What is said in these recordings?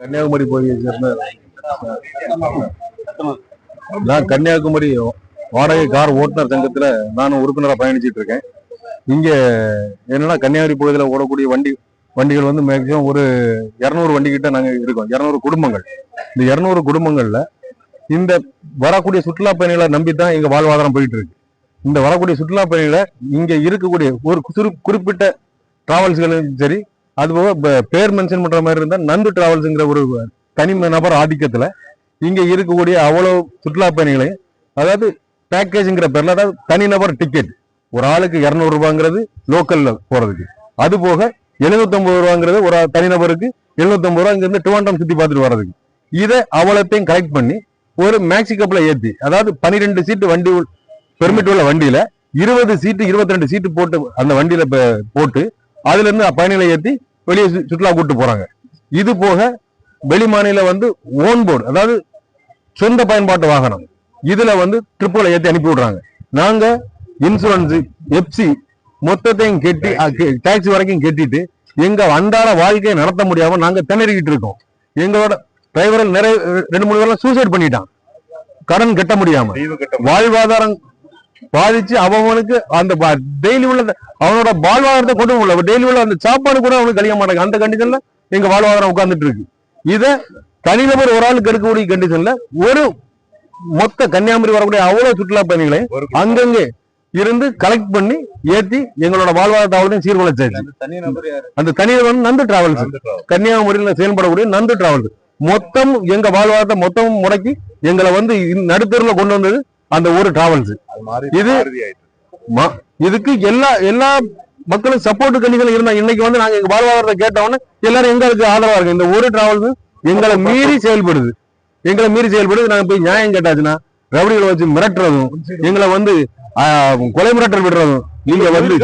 கன்னியாகுமரி பகுதியை சேர்ந்த நான் கன்னியாகுமரி வாடகை கார் ஓட்டுநர் சங்கத்தில் நானும் உறுப்பினராக பயணிச்சிட்டு இருக்கேன். இங்கே என்னன்னா கன்னியாகுமரி பகுதியில் ஓடக்கூடிய வண்டி வண்டிகள் வந்து மேக்சிமம் ஒரு இரநூறு வண்டிக்கிட்ட நாங்கள் இருக்கோம். இரநூறு குடும்பங்கள். இந்த இரநூறு குடும்பங்களில் இந்த வரக்கூடிய சுற்றுலா பயணிகளை நம்பி தான் எங்கள் வாழ்வாதாரம் போயிட்டு இருக்கு இந்த வரக்கூடிய சுற்றுலா பயணிகளை இங்கே இருக்கக்கூடிய ஒரு குறிப்பிட்ட டிராவல்ஸ்களும் சரி அதுபோக ப- பேர் மென்ஷன் பண்ற மாதிரி இருந்தா நந்து டிராவல்ஸ்ங்கிற ஒரு தனி நபர் ஆதிக்கத்துல இங்க இருக்கக்கூடிய அவ்வளவு சுற்றுலா பயணிகளையும் அதாவது பேக்கேஜ்ங்கிற பேர்ல அதாவது தனிநபர் டிக்கெட் ஒரு ஆளுக்கு இருநூறு ரூபாங்கிறது லோக்கல்ல போறதுக்கு. அது போக 750 ரூபாங்கிறது ஒரு தனிநபருக்கு 750 ரூபா இங்க இருந்து டுவாண்டம் சுத்தி பார்த்துட்டு வர்றதுக்கு. இதை அவ்வளோத்தையும் கலெக்ட் பண்ணி ஒரு மேக்ஸி கப்ல ஏற்றி அதாவது 12 சீட்டு வண்டி பெர்மிட் உள்ள வண்டியில இருபது சீட்டு 22 சீட்டு போட்டு அந்த வண்டியில போட்டு அதுல இருந்து பயணிகளை ஏற்றி வெளியே சுற்றுலா கூட்டு போறாங்க. இது போக வெளி மாநில வந்து ஓன் போர்டு அதாவது சொந்த பயன்பாட்டு வாகனம் இதுல வந்து ட்ரிப்புகளை ஏத்தி அனுப்பி விடுறாங்க. நாங்க இன்சூரன்ஸ் எப்சி மொத்தத்தையும் கெட்டி டாக்ஸி வரைக்கும் கெட்டிட்டு எங்க அன்றாட வாழ்க்கையை நடத்த முடியாம நாங்க திணறிக்கிட்டு இருக்கோம். எங்களோட டிரைவர்கள் நிறைய ரெண்டு மூணு பேர்லாம் சூசைட் பண்ணிட்டான். கடன் கட்ட முடியாம. வாழ்வாதாரம் பாதிச்சு அவனுக்கு அந்த டெய்லி உள்ள அவனோட வாழ்வாதாரத்தை கொண்டு போகல. டெய்லி உள்ள அந்த சாப்பாடு கூட அவனுக்கு கழிய மாட்டாங்க. அந்த கண்டிஷன்ல எங்க வாழ்வாதாரம் உட்கார்ந்துட்டு இருக்கு. இத தனிநபர் ஒரு ஆளுக்கு எடுக்கக்கூடிய கண்டிஷன்ல ஒரு மொத்த கன்னியாகுமரி வரக்கூடிய அவ்வளவு சுற்றுலா பயணிகளை அங்கங்கே இருந்து கலெக்ட் பண்ணி ஏத்தி எங்களோட வாழ்வாதாரத்தை அவ்வளவு சீர்குலைச்சாச்சு அந்த தனிநபர் வந்து நந்து டிராவல்ஸ் கன்னியாகுமரியில் செயல்படக்கூடிய நந்து டிராவல்ஸ் மொத்தம் எங்க வாழ்வாதாரத்தை மொத்தம் முடக்கி எங்களை வந்து நடுத்தருல கொண்டு வந்தது அந்த ஒரு டிராவல்ஸ் இது- இதுக்கு எல்லா எல்லா மக்களும் சப்போர்ட் கண்டிஷன் இருந்தா இன்னைக்கு வந்து நாங்க எங்க வாழ்வாதாரத்தை கேட்டவொடனே எல்லாரும் எங்களுக்கு ஆதரவா இருக்கு இந்த ஒரு டிராவல்ஸ் எங்களை மீறி செயல்படுது. எங்களை மீறி செயல்படுது. நாங்க போய் நியாயம் கேட்டாச்சுன்னா ரவுடிகளை வச்சு மிரட்டுறதும் எங்களை வந்து கொலை மிரட்டல் விடுறதும் நீங்க வந்து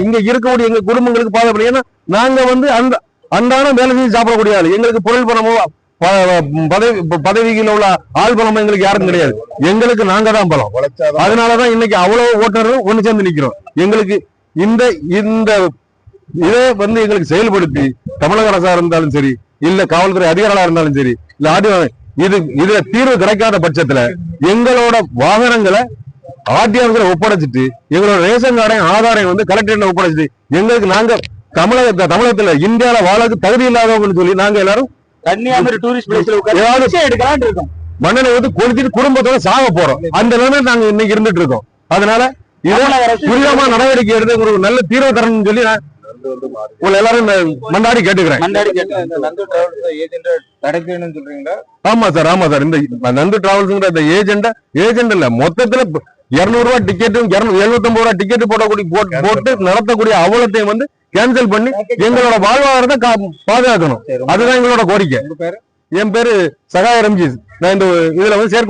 இங்க இருக்கக்கூடிய எங்க குடும்பங்களுக்கு பாதுகாப்பு ஏன்னா நாங்க வந்து அந்த அன்றாடம் வேலை செஞ்சு சாப்பிடக்கூடிய ஆளு. எங்களுக்கு பொருள் பணமோ பதவி பதவிகள் உள்ள ஆள் பணமோ எங்களுக்கு யாரும் கிடையாது. எங்களுக்கு நாங்க தான் பலம். அதனாலதான் இன்னைக்கு அவ்வளவு ஓட்டுநர்கள் ஒண்ணு சேர்ந்து நிக்கிறோம். எங்களுக்கு இந்த இந்த இதை வந்து எங்களுக்கு செயல்படுத்தி தமிழக அரசா இருந்தாலும் சரி இல்ல காவல்துறை அதிகாரிகளா இருந்தாலும் சரி இல்ல ஆடி இது இதுல தீர்வு கிடைக்காத பட்சத்துல எங்களோட வாகனங்களை ஆர்டிஆர்களை ஒப்படைச்சிட்டு எங்களோட ரேஷன் கார்டையும் ஆதாரையும் வந்து கலெக்டரேட்ல ஒப்படைச்சிட்டு எங்களுக்கு நாங்க தமிழக தமிழகத்துல இந்தியால வாழக்கு தகுதி இல்லாதவங்கன்னு சொல்லி நாங்க எல்லாரும் கன்னியாகுமரி டூரிஸ்ட் பிளேஸ்ல ஏதாவது உட்கார்ந்து எடுக்கலாம்னு இருக்கோம். மண்ணனை வந்து கொளுத்திட்டு குடும்பத்தோட சாக போறோம். அந்த நிலைமையில நாங்க இன்னைக்கு இருந்துட்டு இருக்கோம். அதனால துரிதமா நடவடிக்கை எடுத்து ஒரு நல்ல தீர்வு தரணும்னு சொல்லி உங்களை எல்லாரும் கேட்டுக்கிறேன். மண்டாடி இந்த நந்து டிராவல்ஸ் ஏஜென்ட் தடைக்கணும்னு சொல்றீங்களா? ஆமா சார் ஆமா சார். இந்த நந்து டிராவல்ஸ்ங்கிற இந்த ஏஜென்ட ஏஜென்ட் இல்ல. மொத்தத்துல இருநூறு ரூபாய் டிக்கெட்டும் எழுநூத்தி ரூபாய் டிக்கெட் போடக்கூடிய போட்டு- போட்டு நடத்தக்கூடிய அவலத்தையும் வந்து கேன்சல் பண்ணி எங்களோட வாழ்வாதாரத்தை பாதுகாக்கணும். அதுதான் எங்களோட கோரிக்கை. என் பேரு சகாய ரம்ஜி நான் இந்த இதுல வந்து சேர்க்க